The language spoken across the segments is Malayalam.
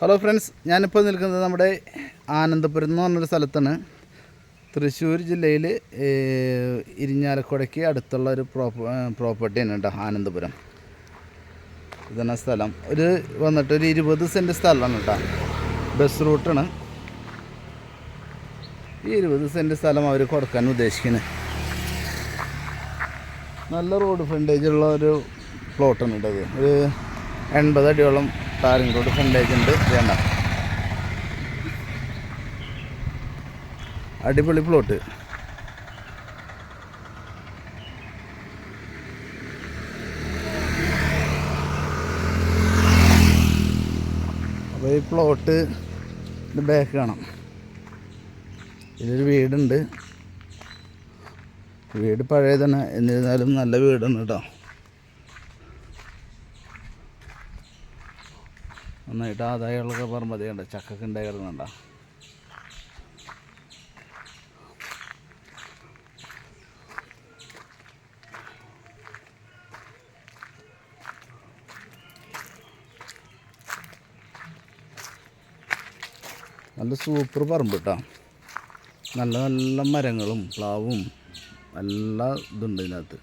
ഹലോ ഫ്രണ്ട്സ് ഞാനിപ്പോൾ നിൽക്കുന്നത് നമ്മുടെ ആനന്ദപുരം എന്ന് പറഞ്ഞൊരു സ്ഥലത്താണ്. തൃശ്ശൂർ ജില്ലയിൽ ഇരിഞ്ഞാലക്കുടയ്ക്ക് അടുത്തുള്ള ഒരു പ്രോപ്പ പ്രോപ്പർട്ടിയാണ് കേട്ടോ ആനന്ദപുരം. ഇതാണ് സ്ഥലം? ഒരു വന്നിട്ട് ഒരു ഇരുപത് സെന്റ് സ്ഥലമാണ് കേട്ടോ ബസ് റൂട്ടാണ് ഈ ഇരുപത് സെന്റ് സ്ഥലം അവർ കൊടുക്കാൻ ഉദ്ദേശിക്കുന്നത് നല്ല റോഡ് ഫ്രണ്ടേജ് ഉള്ള ഒരു പ്ലോട്ടാണ് കേട്ടത് ഒരു എൺപത് അടിയോളം ടാറിങ് റോഡ് ഫ്രണ്ടേജ് ഉണ്ട്. വേണ്ട അടിപൊളി പ്ലോട്ട് അപ്പോൾ ഈ പ്ലോട്ട് ബാക്ക് കാണാം. ഇതിലൊരു വീടുണ്ട്. വീട് പഴയതാണ്. എന്നിരുന്നാലും നല്ല വീടാണ് കേട്ടോ. നന്നായിട്ട് പറഞ്ഞ മതി കണ്ട ചക്കൊക്കെ ഉണ്ടായി കിടന്നുണ്ട നല്ല സൂപ്പർ പറമ്പ് കേട്ടോ നല്ല നല്ല മരങ്ങളും പ്ലാവും എല്ലാ ഇതുണ്ട് ഇതിനകത്ത്.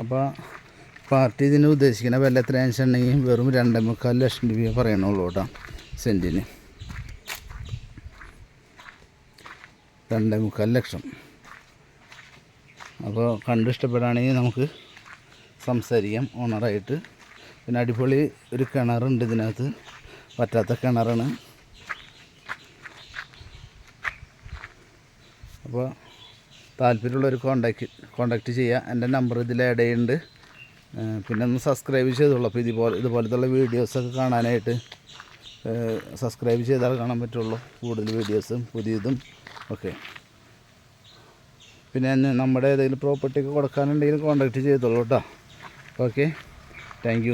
അപ്പോൾ പാർട്ടി ഇതിന് ഉദ്ദേശിക്കുന്ന വില എത്രയാണെന്ന് വെച്ചിട്ടുണ്ടെങ്കിൽ വെറും രണ്ടേ മുക്കാൽ ലക്ഷം രൂപയെ പറയണുള്ളൂ കേട്ടോ സെന്റിന് രണ്ടേ മുക്കാൽ ലക്ഷം. അപ്പോൾ കണ്ട് ഇഷ്ടപ്പെടുകയാണെങ്കിൽ നമുക്ക് സംസാരിക്കാം. ഓണറായിട്ട്. പിന്നെ അടിപൊളി ഒരു കിണറുണ്ട് ഇതിനകത്ത്. പറ്റാത്ത കിണറാണ്. അപ്പോൾ താല്പര്യമുള്ളവർ കോണ്ടാക്ട് കോണ്ടാക്ട് ചെയ്യുക. എന്റെ നമ്പർ ഇതിൽ ചെയ്യുന്നുണ്ട്. പിന്നെ ഒന്ന് സബ്സ്ക്രൈബ് ചെയ്തോളൂ. അപ്പോൾ ഇതുപോലെ ഇതുപോലത്തുള്ള വീഡിയോസൊക്കെ കാണാനായിട്ട് സബ്സ്ക്രൈബ് ചെയ്താൽ കാണാൻ പറ്റുള്ളൂ. കൂടുതൽ വീഡിയോസും പുതിയതും ഒക്കെ. പിന്നെ നമ്മുടെ ഏതെങ്കിലും പ്രോപ്പർട്ടിക്ക് കൊടുക്കാനുണ്ടെങ്കിൽ കോണ്ടാക്ട് ചെയ്തോളൂ കേട്ടോ. Okay thank